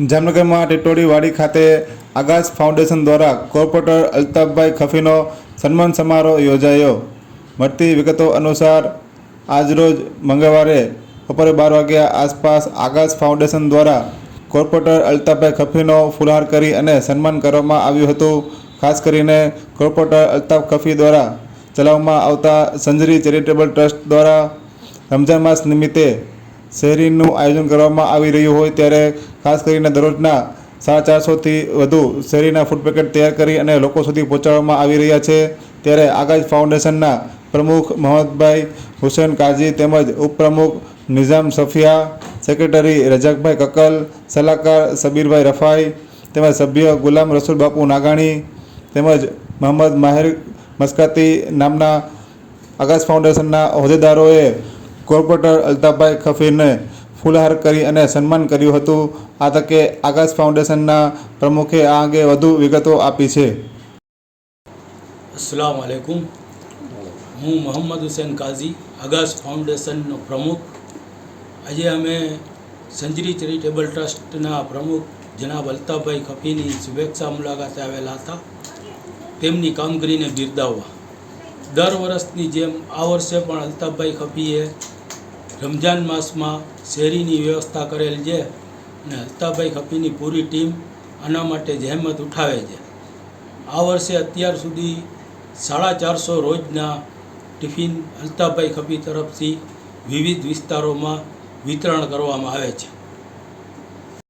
જામનગરમાં ટેટોડીવાડી ખાતે આગાશ ફાઉન્ડેશન દ્વારા કોર્પોરેટર અલ્તાફભાઈ ખફીનો સન્માન સમારોહ યોજાયો. મળતી વિગતો અનુસાર, આજરોજ મંગળવારે બપોરે બાર વાગ્યા આસપાસ આગાસ ફાઉન્ડેશન દ્વારા કોર્પોરેટર અલ્તાફભાઈ ખફીનો ફુલહાર કરી અને સન્માન કરવામાં આવ્યું હતું. ખાસ કરીને કોર્પોરેટર અલ્તાફ ખફી દ્વારા ચલાવવામાં આવતા સંજરી ચેરિટેબલ ટ્રસ્ટ દ્વારા રમઝાન માસ નિમિત્તે શહેરીનું આયોજન કરવામાં આવી રહ્યું હોય ત્યારે ખાસ કરીને દરરોજના સાડા ચારસોથી વધુ શેરીના ફૂડ પેકેટ તૈયાર કરી અને લોકો સુધી પહોંચાડવામાં આવી રહ્યા છે. ત્યારે આગાજ ફાઉન્ડેશનના પ્રમુખ મોહમ્મદભાઈ હુસેન કાજી તેમજ ઉપપ્રમુખ નિઝામ સફિયા સેક્રેટરી રજાકભાઈ કકલ સલાહકાર સબીરભાઈ રફાઈ, તેમજ સભ્ય ગુલામ રસુલ બાપુ નાગાણી, તેમજ મોહમ્મદ માહિર મસ્કાતી નામના આકાશ ફાઉન્ડેશનના હોદ્દેદારોએ કોર્પોરેટર અલ્તાભાઈ ખફીરને ફૂલહાર કરી અને સન્માન કર્યું હતું. આ તકે આકાશ ફાઉન્ડેશનના પ્રમુખે આ અંગે વધુ વિગતો આપી છે. અસલામ આલેકુમ હું મોહમ્મદ હુસેન કાઝી આગાશ ફાઉન્ડેશનનો પ્રમુખ. આજે અમે સંજરી ચેરિટેબલ ટ્રસ્ટના પ્રમુખ જનાબ અલ્તાફભાઈ ખફીની શુભેચ્છા મુલાકાતે આવેલા હતા. તેમની કામગીરીને બિરદાવવા. દર વર્ષની જેમ આ વર્ષે પણ અલ્તાફભાઈ ખફીએ રમજાન માસમાં શેરીની વ્યવસ્થા કરેલ છે અને હસ્તાભાઈ ખફીની પૂરી ટીમ આના માટે જહેમત ઉઠાવે છે. આ વર્ષે અત્યાર સુધી સાડા ચારસો રોજના ટિફિન અલ્તાભાઈ ખફી તરફથી વિવિધ વિસ્તારોમાં વિતરણ કરવામાં આવે છે.